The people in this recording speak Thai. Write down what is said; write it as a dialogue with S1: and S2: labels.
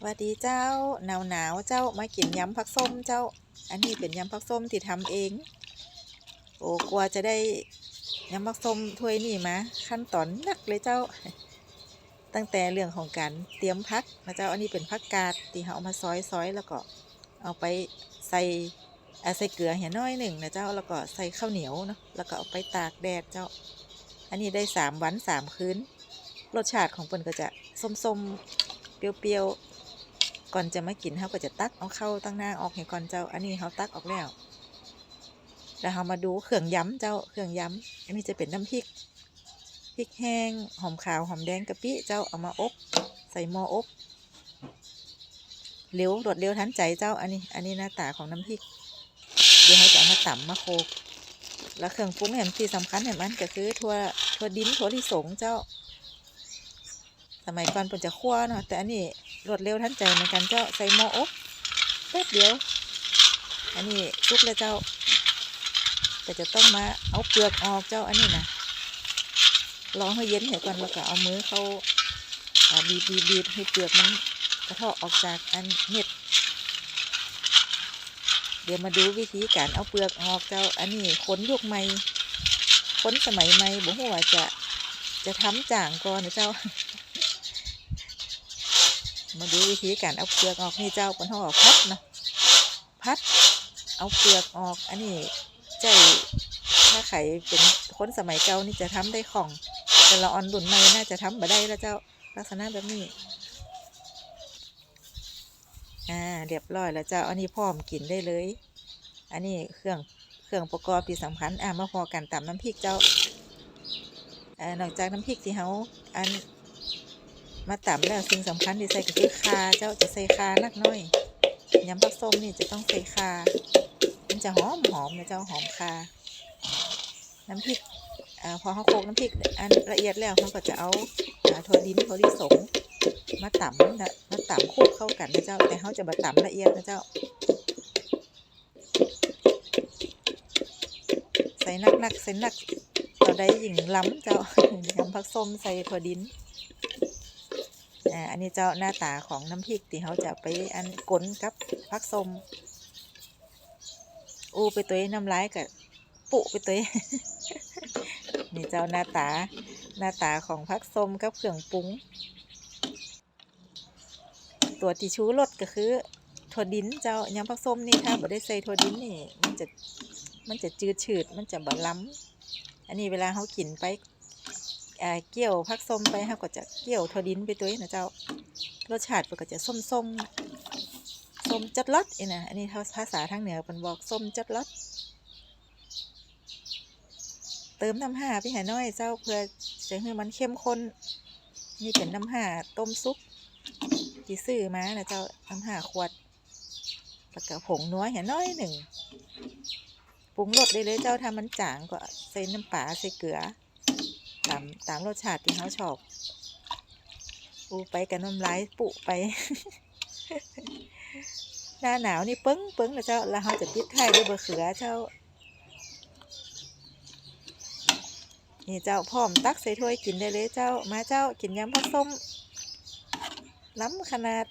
S1: สวัสดีเจ้าหนาวหนาวเจ้ามากินยำผักส้มเจ้า อันนี้เป็นยำผักส้มที่ทำเอง โอ้กลัวจะได้ยำผักส้มถ้วยนี่มาขั้นตอนหนักเลยเจ้า ตั้งแต่เรื่องของการเตรียมพักนะเจ้าอันนี้เป็นผักกาดที่เขาเอามาซอยซอยๆแล้วก็เอาไปใส่เออใส่เกลือเหี่ยน้อยหนึ่งนะเจ้าแล้วก็ใส่ข้าวเหนียวเนาะแล้วก็เอาไปตากแดดเจ้า อันนี้ได้สามวันสามคืนรสชาติของเปิ้นก็จะส้มๆเปรี้ยวๆ ก่อนจะมากินเขาก็จะตักเอาเข้าตั้งหน้าออกให้ก่อนเจ้า อันนี้เขาตักออกแล้ว แล้วเรามาดูเครื่องย้ำเจ้า เครื่องย้ำอันนี้จะเป็นน้ำพริก พริกแห้ง หอมขาว หอมแดงกะปิเจ้า เอามาอบ ใส่หม้ออบเร็วรวดเร็วทันใจเจ้า อันนี้ อันนี้หน้าตาของน้ำพริก เดี๋ยวเขาจะเอามาตำมาโคก แล้วเครื่องปรุงเห็นที่สำคัญเห็นมันก็คือถั่วถั่วดินถั่วลิสงเจ้า สมัยก่อนเพิ่นจะคั่วเนาะแต่อันนี้รวดเร็วทันใจเหมือนกันเจ้าใส่หม้ออบแป๊บเดียว อันนี้สุกแล้วเจ้า แต่จะต้องมาเอาเปลือกออกเจ้าอันนี้นะรอให้เย็นเดี๋ยก่อนแล้วก็เอามือเข้าอ่าบีบบีบีบให้เปลือกมันกระเทาะออกจากอันเม็ดเดี๋ยวมาดูวิธีการเอาเปลือกออกเจ้า อันนี้คนยุคใหม่คนสมัยใหม่บอกว่าจะจะทำจ่างก่อนนะเจ้า มาดูวิธีการเอาเปลือกออกนี่เจ้าเป็นห้องพัดนะพัด เอาเปลือกออก อันนี้ใจถ้าใครเป็นคนสมัยเก่านี่จะทำได้ของ แต่เราออนรุ่นใหม่น่าจะทำบ่ได้แล้วเจ้าลักษณะแบบนี้อ่าเรียบร้อยแล้วเจ้าอันนี้พร้อมกินได้เลย อันนี้เครื่องเครื่องประกอบที่สำคัญอ่ามาพอกันตำน้ำพริกเจ้าอ่านอกจากน้ำพริกที่เขาอัน มาตำแล้วสิ่งสำคัญที่ใส่ก็คือคาเจ้าจะใส่คานักน้อยยำผักส้มนี่จะต้องใส่คามันจะหอมหอมนะเจ้าหอมคาน้ำพริกอพอเขาโคกน้ำพริกอันละเอียดแล้วเขาก็จะเอาถั่วดินถั่วลิสงมาตำนะมาตำคลุกเข้ากันนะเจ้า แต่เขาจะมาตำละเอียดนะเจ้า ใส่นักนักใส่นักต่อได้หญิงล้ำเจ้ายำผักส้มใส่ถั่วดิน อ่าอันนี้เจ้าหน้าตาของน้ำพริกที่เขาจะไปอันกลนกับผักสมอูไปตัวน้ำลายกับปุไปตัวนี่เจ้าหน้าตาหน้าตาของผักสมกับเครื่องปรุง ตัวที่ชูรสก็คือถั่วดินเจ้ายำผักส้มนี่ถ้าบ่ได้ใส่ถั่วดินนี่มันจะมันจะจืดชืดมันจะบะล้ำอันนี้เวลาเขากินไป เกี่ยวผักส้มไปเขาก็จะเกี่ยวถั่วดินไปตัวนี้นะเจ้ารสชาติมันก็จะส้มส้มส้มจัดรสอีนะอันนี้ภาษาทางเหนือเป็นบอกส้มจัดรสเติมน้ำห่าพี่หาน้อยเจ้าเพื่อจะให้มันเข้มข้นนี่เป็นน้ำห่าต้มซุปที่ซื้อมานะเจ้าน้ำห่าขวดแล้วก็ผงนัวเห็นน้อยหนึ่งปรุงรสได้เลยเจ้าถ้ามันจางก็ใส่น้ำปลาใส่เกลือ ตามตามรสชาติที่เขาชอบปูไปกันน้ำลายปุไป หน้าหนาวนี่ปึ้งปึ้งนะเจ้าแล้วเขาจะปิดท้ายด้วยเบะเขือเจ้า นี่เจ้าพร้อมตักใส่ถ้วยกินได้เลยเจ้ามาเจ้ากินยำผักส้มล้ำขนาด